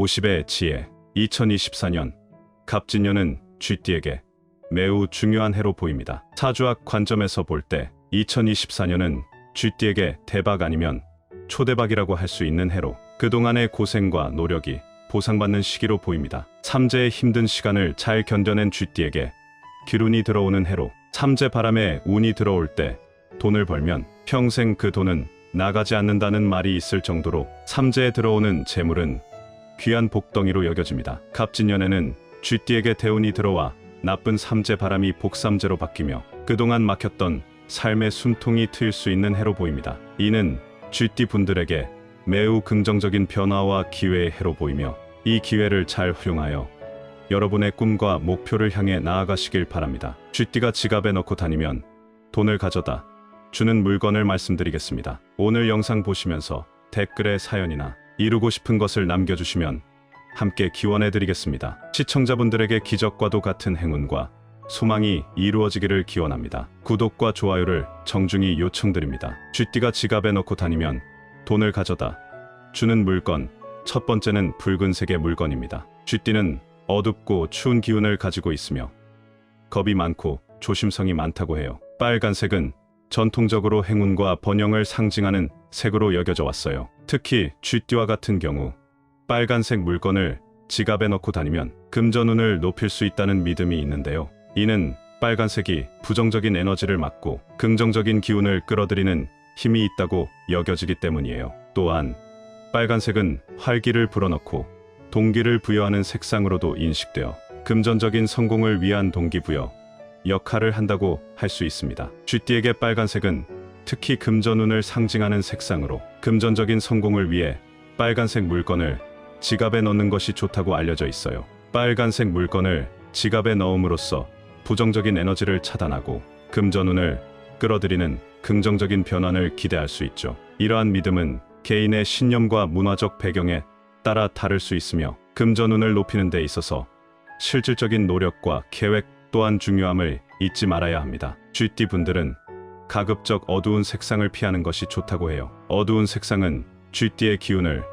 50의 지혜 2024년 갑진년은 쥐띠에게 매우 중요한 해로 보입니다. 사주학 관점에서 볼 때 2024년은 쥐띠에게 대박 아니면 초대박이라고 할 수 있는 해로 그동안의 고생과 노력이 보상받는 시기로 보입니다. 삼재의 힘든 시간을 잘 견뎌낸 쥐띠에게 기운이 들어오는 해로 삼재 바람에 운이 들어올 때 돈을 벌면 평생 그 돈은 나가지 않는다는 말이 있을 정도로 삼재에 들어오는 재물은 귀한 복덩이로 여겨집니다. 갑진년에는 쥐띠에게 대운이 들어와 나쁜 삼재 바람이 복삼재로 바뀌며 그동안 막혔던 삶의 숨통이 트일 수 있는 해로 보입니다. 이는 쥐띠 분들에게 매우 긍정적인 변화와 기회의 해로 보이며 이 기회를 잘 활용하여 여러분의 꿈과 목표를 향해 나아가시길 바랍니다. 쥐띠가 지갑에 넣고 다니면 돈을 가져다 주는 물건을 말씀드리겠습니다. 오늘 영상 보시면서 댓글에 사연이나 이루고 싶은 것을 남겨주시면 함께 기원해 드리겠습니다. 시청자분들에게 기적과도 같은 행운과 소망이 이루어지기를 기원합니다. 구독과 좋아요를 정중히 요청드립니다. 쥐띠가 지갑에 넣고 다니면 돈을 가져다 주는 물건 첫 번째는 붉은색의 물건입니다. 쥐띠는 어둡고 추운 기운을 가지고 있으며 겁이 많고 조심성이 많다고 해요. 빨간색은 전통적으로 행운과 번영을 상징하는 색으로 여겨져 왔어요. 특히 쥐띠와 같은 경우 빨간색 물건을 지갑에 넣고 다니면 금전운을 높일 수 있다는 믿음이 있는데요. 이는 빨간색이 부정적인 에너지를 막고 긍정적인 기운을 끌어들이는 힘이 있다고 여겨지기 때문이에요. 또한 빨간색은 활기를 불어넣고 동기를 부여하는 색상으로도 인식되어 금전적인 성공을 위한 동기부여 역할을 한다고 할 수 있습니다. 쥐띠에게 빨간색은 특히 금전운을 상징하는 색상으로 금전적인 성공을 위해 빨간색 물건을 지갑에 넣는 것이 좋다고 알려져 있어요. 빨간색 물건을 지갑에 넣음으로써 부정적인 에너지를 차단하고 금전운을 끌어들이는 긍정적인 변환을 기대할 수 있죠. 이러한 믿음은 개인의 신념과 문화적 배경에 따라 다를 수 있으며 금전운을 높이는 데 있어서 실질적인 노력과 계획 또한 중요함을 잊지 말아야 합니다. 쥐띠 분들은 가급적 어두운 색상을 피하는 것이 좋다고 해요. 어두운 색상은 쥐띠의 기운을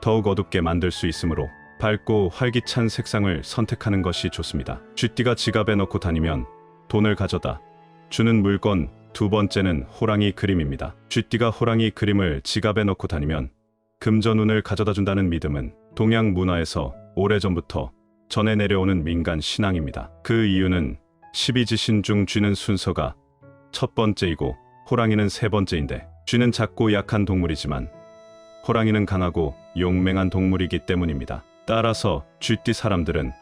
더욱 어둡게 만들 수 있으므로 밝고 활기찬 색상을 선택하는 것이 좋습니다. 쥐띠가 지갑에 넣고 다니면 돈을 가져다 주는 물건 두 번째는 호랑이 그림입니다. 쥐띠가 호랑이 그림을 지갑에 넣고 다니면 금전운을 가져다 준다는 믿음은 동양 문화에서 오래전부터 전해 내려오는 민간 신앙입니다. 그 이유는 12지신 중 쥐는 순서가 첫 번째이고 호랑이는 세 번째인데 쥐는 작고 약한 동물이지만 호랑이는 강하고 용맹한 동물이기 때문입니다. 따라서 쥐띠 사람들은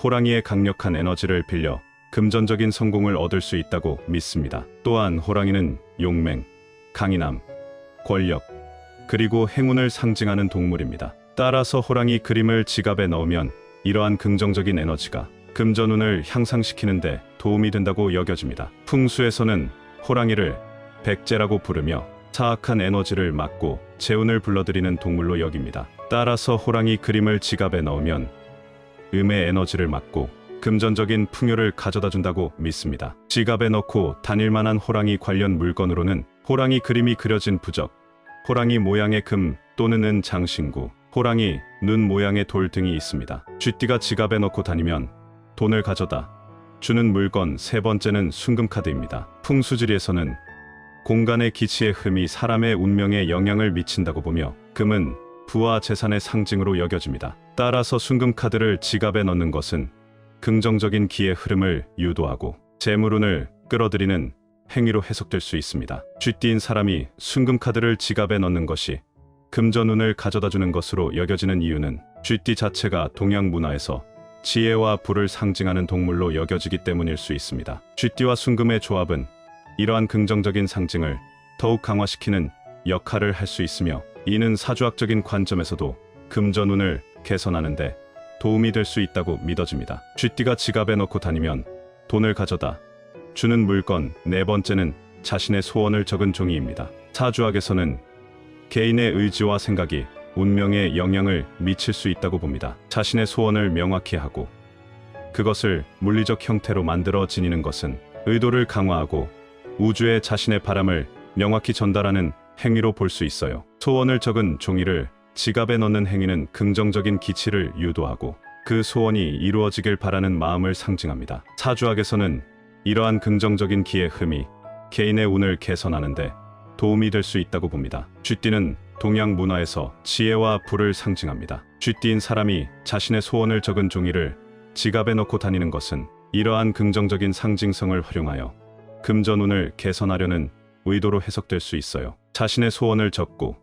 호랑이의 강력한 에너지를 빌려 금전적인 성공을 얻을 수 있다고 믿습니다. 또한 호랑이는 용맹, 강인함, 권력, 그리고 행운을 상징하는 동물입니다. 따라서 호랑이 그림을 지갑에 넣으면 이러한 긍정적인 에너지가 금전운을 향상시키는데 도움이 된다고 여겨집니다. 풍수에서는 호랑이를 백제라고 부르며 사악한 에너지를 막고 재운을 불러들이는 동물로 여깁니다. 따라서 호랑이 그림을 지갑에 넣으면 음의 에너지를 막고 금전적인 풍요를 가져다 준다고 믿습니다. 지갑에 넣고 다닐만한 호랑이 관련 물건으로는 호랑이 그림이 그려진 부적, 호랑이 모양의 금 또는 은 장신구, 호랑이 눈 모양의 돌 등이 있습니다. 쥐띠가 지갑에 넣고 다니면 돈을 가져다 주는 물건 세 번째는 순금카드입니다. 풍수지리에서는 공간의 기치의 흠이 사람의 운명에 영향을 미친다고 보며 금은 부와 재산의 상징으로 여겨집니다. 따라서 순금카드를 지갑에 넣는 것은 긍정적인 기의 흐름을 유도하고 재물운을 끌어들이는 행위로 해석될 수 있습니다. 쥐띠인 사람이 순금카드를 지갑에 넣는 것이 금전운을 가져다 주는 것으로 여겨지는 이유는 쥐띠 자체가 동양 문화에서 지혜와 부를 상징하는 동물로 여겨지기 때문일 수 있습니다. 쥐띠와 순금의 조합은 이러한 긍정적인 상징을 더욱 강화시키는 역할을 할 수 있으며 이는 사주학적인 관점에서도 금전운을 개선하는 데 도움이 될 수 있다고 믿어집니다. 쥐띠가 지갑에 넣고 다니면 돈을 가져다 주는 물건 네 번째는 자신의 소원을 적은 종이입니다. 사주학에서는 개인의 의지와 생각이 운명에 영향을 미칠 수 있다고 봅니다. 자신의 소원을 명확히 하고 그것을 물리적 형태로 만들어 지니는 것은 의도를 강화하고 우주에 자신의 바람을 명확히 전달하는 행위로 볼 수 있어요. 소원을 적은 종이를 지갑에 넣는 행위는 긍정적인 기치를 유도하고 그 소원이 이루어지길 바라는 마음을 상징합니다. 사주학에서는 이러한 긍정적인 기의 흠이 개인의 운을 개선하는 데 도움이 될 수 있다고 봅니다. 쥐띠는 동양 문화에서 지혜와 부를 상징합니다. 쥐띠인 사람이 자신의 소원을 적은 종이를 지갑에 넣고 다니는 것은 이러한 긍정적인 상징성을 활용하여 금전운을 개선하려는 의도로 해석될 수 있어요. 자신의 소원을 적고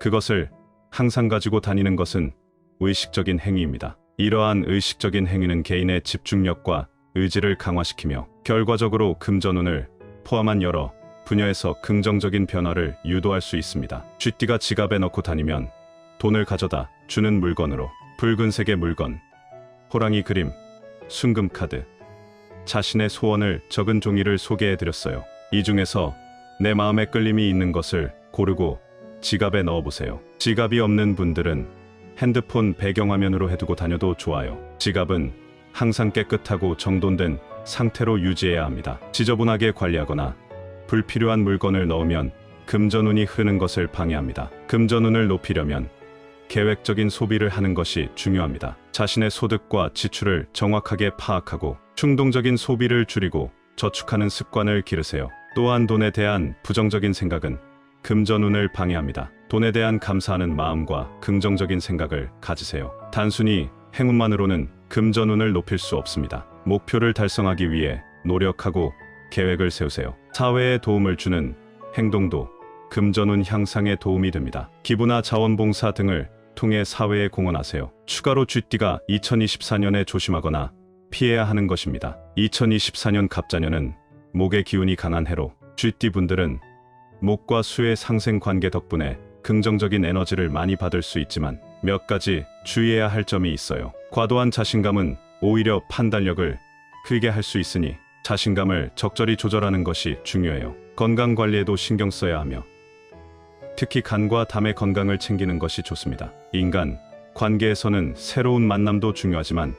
그것을 항상 가지고 다니는 것은 의식적인 행위입니다. 이러한 의식적인 행위는 개인의 집중력과 의지를 강화시키며 결과적으로 금전운을 포함한 여러 분야에서 긍정적인 변화를 유도할 수 있습니다. 쥐띠가 지갑에 넣고 다니면 돈을 가져다 주는 물건으로 붉은색의 물건, 호랑이 그림, 순금 카드, 자신의 소원을 적은 종이를 소개해 드렸어요. 이 중에서 내 마음에 끌림이 있는 것을 고르고 지갑에 넣어 보세요. 지갑이 없는 분들은 핸드폰 배경화면으로 해두고 다녀도 좋아요. 지갑은 항상 깨끗하고 정돈된 상태로 유지해야 합니다. 지저분하게 관리하거나 불필요한 물건을 넣으면 금전운이 흐르는 것을 방해합니다. 금전운을 높이려면 계획적인 소비를 하는 것이 중요합니다. 자신의 소득과 지출을 정확하게 파악하고 충동적인 소비를 줄이고 저축하는 습관을 기르세요. 또한 돈에 대한 부정적인 생각은 금전운을 방해합니다. 돈에 대한 감사하는 마음과 긍정적인 생각을 가지세요. 단순히 행운만으로는 금전운을 높일 수 없습니다. 목표를 달성하기 위해 노력하고 계획을 세우세요. 사회에 도움을 주는 행동도 금전운 향상에 도움이 됩니다. 기부나 자원봉사 등을 통해 사회에 공헌하세요. 추가로 쥐띠가 2024년에 조심하거나 피해야 하는 것입니다. 2024년 갑자년은 목의 기운이 강한 해로 쥐띠 분들은 목과 수의 상생 관계 덕분에 긍정적인 에너지를 많이 받을 수 있지만 몇 가지 주의해야 할 점이 있어요. 과도한 자신감은 오히려 판단력을 크게 할 수 있으니 자신감을 적절히 조절하는 것이 중요해요. 건강 관리에도 신경 써야 하며 특히 간과 담의 건강을 챙기는 것이 좋습니다. 인간 관계에서는 새로운 만남도 중요하지만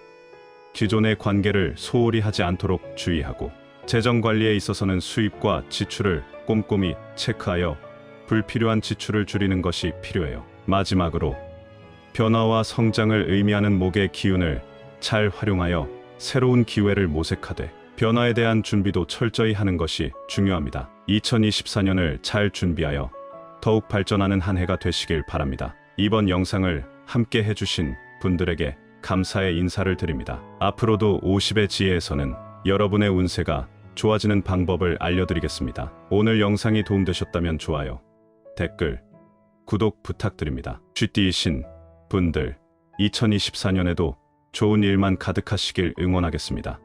기존의 관계를 소홀히 하지 않도록 주의하고 재정 관리에 있어서는 수입과 지출을 꼼꼼히 체크하여 불필요한 지출을 줄이는 것이 필요해요. 마지막으로 변화와 성장을 의미하는 목의 기운을 잘 활용하여 새로운 기회를 모색하되 변화에 대한 준비도 철저히 하는 것이 중요합니다. 2024년을 잘 준비하여 더욱 발전하는 한 해가 되시길 바랍니다. 이번 영상을 함께 해주신 분들에게 감사의 인사를 드립니다. 앞으로도 50의 지혜에서는 여러분의 운세가 좋아지는 방법을 알려드리겠습니다. 오늘 영상이 도움되셨다면 좋아요, 댓글, 구독 부탁드립니다. 쥐띠이신 분들, 2024년에도 좋은 일만 가득하시길 응원하겠습니다.